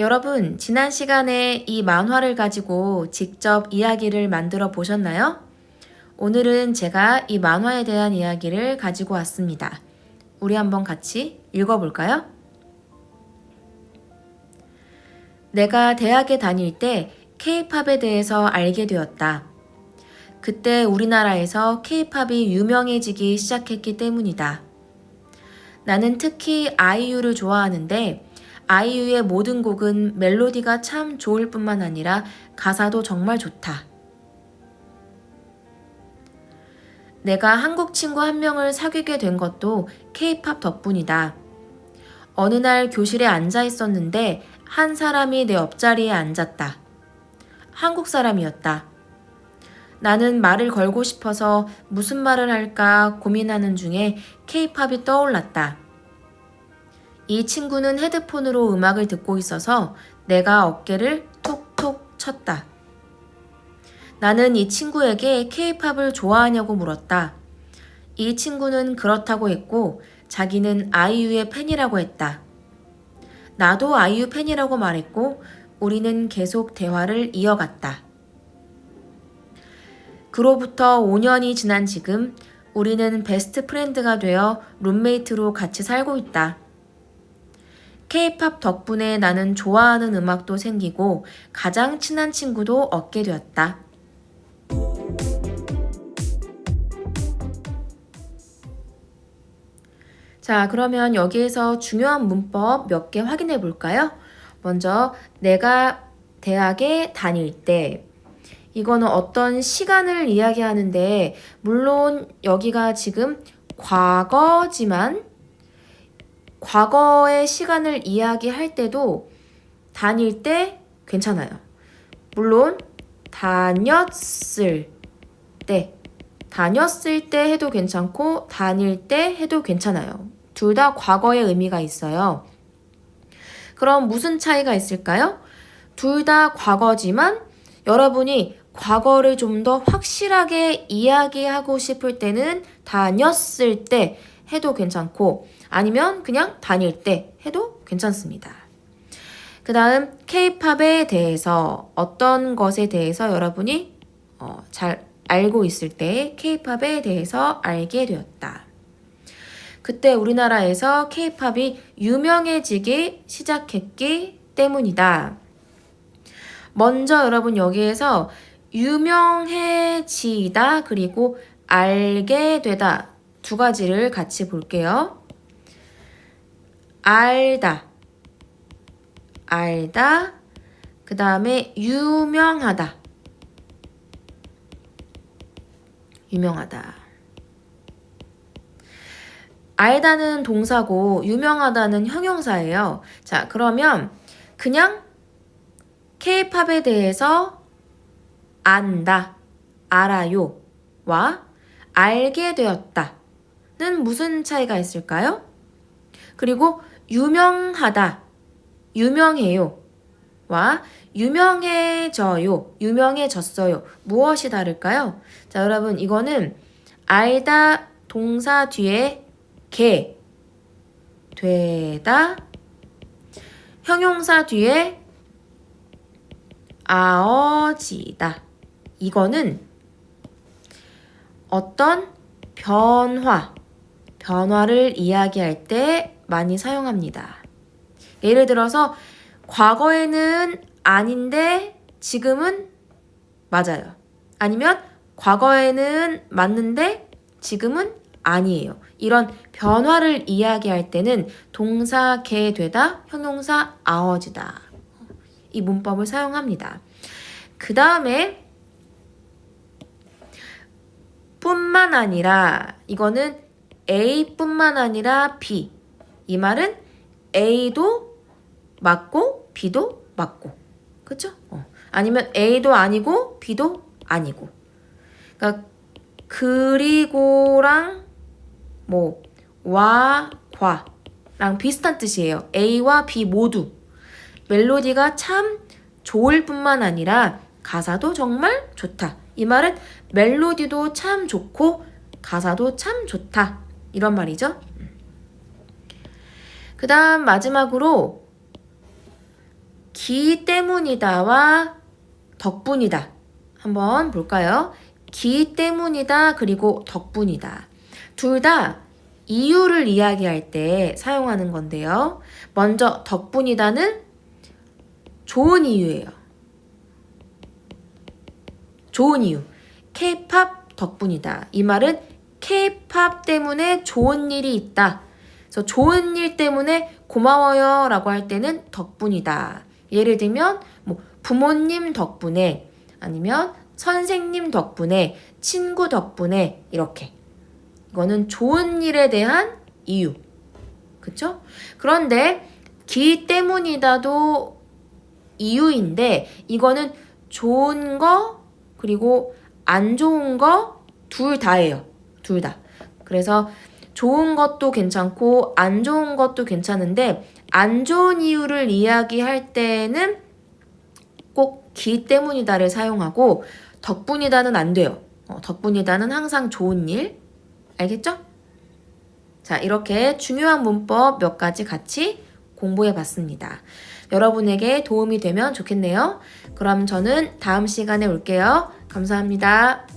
여러분, 지난 시간에 이 만화를 가지고 직접 이야기를 만들어 보셨나요? 오늘은 제가 이 만화에 대한 이야기를 가지고 왔습니다. 우리 한번 같이 읽어볼까요? 내가 대학에 다닐 때 K-팝에 대해서 알게 되었다. 그때 우리나라에서 K-팝이 유명해지기 시작했기 때문이다. 나는 특히 아이유를 좋아하는데 아이유의 모든 곡은 멜로디가 참 좋을 뿐만 아니라 가사도 정말 좋다. 내가 한국 친구 한 명을 사귀게 된 것도 K-팝 덕분이다. 어느 날 교실에 앉아 있었는데 한 사람이 내 옆자리에 앉았다. 한국 사람이었다. 나는 말을 걸고 싶어서 무슨 말을 할까 고민하는 중에 K-팝이 떠올랐다. 이 친구는 헤드폰으로 음악을 듣고 있어서 내가 어깨를 톡톡 쳤다. 나는 이 친구에게 K-팝을 좋아하냐고 물었다. 이 친구는 그렇다고 했고 자기는 아이유의 팬이라고 했다. 나도 아이유 팬이라고 말했고 우리는 계속 대화를 이어갔다. 그로부터 5년이 지난 지금 우리는 베스트 프렌드가 되어 룸메이트로 같이 살고 있다. K-팝 덕분에 나는 좋아하는 음악도 생기고 가장 친한 친구도 얻게 되었다. 자, 그러면 여기에서 중요한 문법 몇 개 확인해 볼까요? 먼저 내가 대학에 다닐 때 이거는 어떤 시간을 이야기하는데 물론 여기가 지금 과거지만 과거의 시간을 이야기할 때도 다닐 때 괜찮아요. 물론 다녔을 때 다녔을 때 해도 괜찮고 다닐 때 해도 괜찮아요. 둘 다 과거의 의미가 있어요. 그럼 무슨 차이가 있을까요? 둘 다 과거지만 여러분이 과거를 좀 더 확실하게 이야기하고 싶을 때는 다녔을 때 해도 괜찮고 아니면 그냥 다닐 때 해도 괜찮습니다. 그 다음 K-팝에 대해서 어떤 것에 대해서 여러분이 어, 잘 알고 있을 때 K-팝에 대해서 알게 되었다. 그때 우리나라에서 K-팝이 유명해지기 시작했기 때문이다. 먼저 여러분 여기에서 유명해지다 그리고 알게 되다 두 가지를 같이 볼게요. 알다. 알다. 그 다음에 유명하다. 유명하다. 알다는 동사고 유명하다는 형용사예요. 자, 그러면 그냥 K-팝에 대해서 안다, 알아요 와 알게 되었다 는 무슨 차이가 있을까요? 그리고 유명하다, 유명해요 와 유명해져요, 유명해졌어요. 무엇이 다를까요? 자, 여러분, 이거는 알다 동사 뒤에 게 되다 형용사 뒤에 아어지다. 이거는 어떤 변화, 변화를 이야기할 때 많이 사용합니다. 예를 들어서 과거에는 아닌데 지금은 맞아요. 아니면 과거에는 맞는데 지금은 아니에요. 이런 변화를 이야기할 때는 동사 개 되다, 형용사 아어지다. 이 문법을 사용합니다. 그 다음에 뿐만 아니라 이거는 A뿐만 아니라 B. 이 말은 A도 맞고 B도 맞고. 그쵸? 어. 아니면 A도 아니고 B도 아니고. 그러니까 그리고랑 뭐 와, 과랑 비슷한 뜻이에요. A와 B 모두. 멜로디가 참 좋을 뿐만 아니라 가사도 정말 좋다. 이 말은 멜로디도 참 좋고 가사도 참 좋다. 이런 말이죠. 그 다음 마지막으로 기 때문이다와 덕분이다. 한번 볼까요? 기 때문이다 그리고 덕분이다. 둘 다 이유를 이야기할 때 사용하는 건데요. 먼저 덕분이다는 좋은 이유예요. 좋은 이유. K-팝 덕분이다. 이 말은 K-팝 때문에 좋은 일이 있다. 그래서 좋은 일 때문에 고마워요 라고 할 때는 덕분이다. 예를 들면 뭐 부모님 덕분에 아니면 선생님 덕분에 친구 덕분에 이렇게 이거는 좋은 일에 대한 이유. 그쵸? 그런데 기 때문이다도 이유인데 이거는 좋은 거 그리고 안 좋은 거 둘 다예요. 둘 다. 그래서 좋은 것도 괜찮고 안 좋은 것도 괜찮은데 안 좋은 이유를 이야기할 때는 꼭 기 때문이다를 사용하고 덕분이다는 안 돼요. 어, 덕분이다는 항상 좋은 일. 알겠죠? 자, 이렇게 중요한 문법 몇 가지 같이 공부해 봤습니다. 여러분에게 도움이 되면 좋겠네요. 그럼 저는 다음 시간에 올게요. 감사합니다.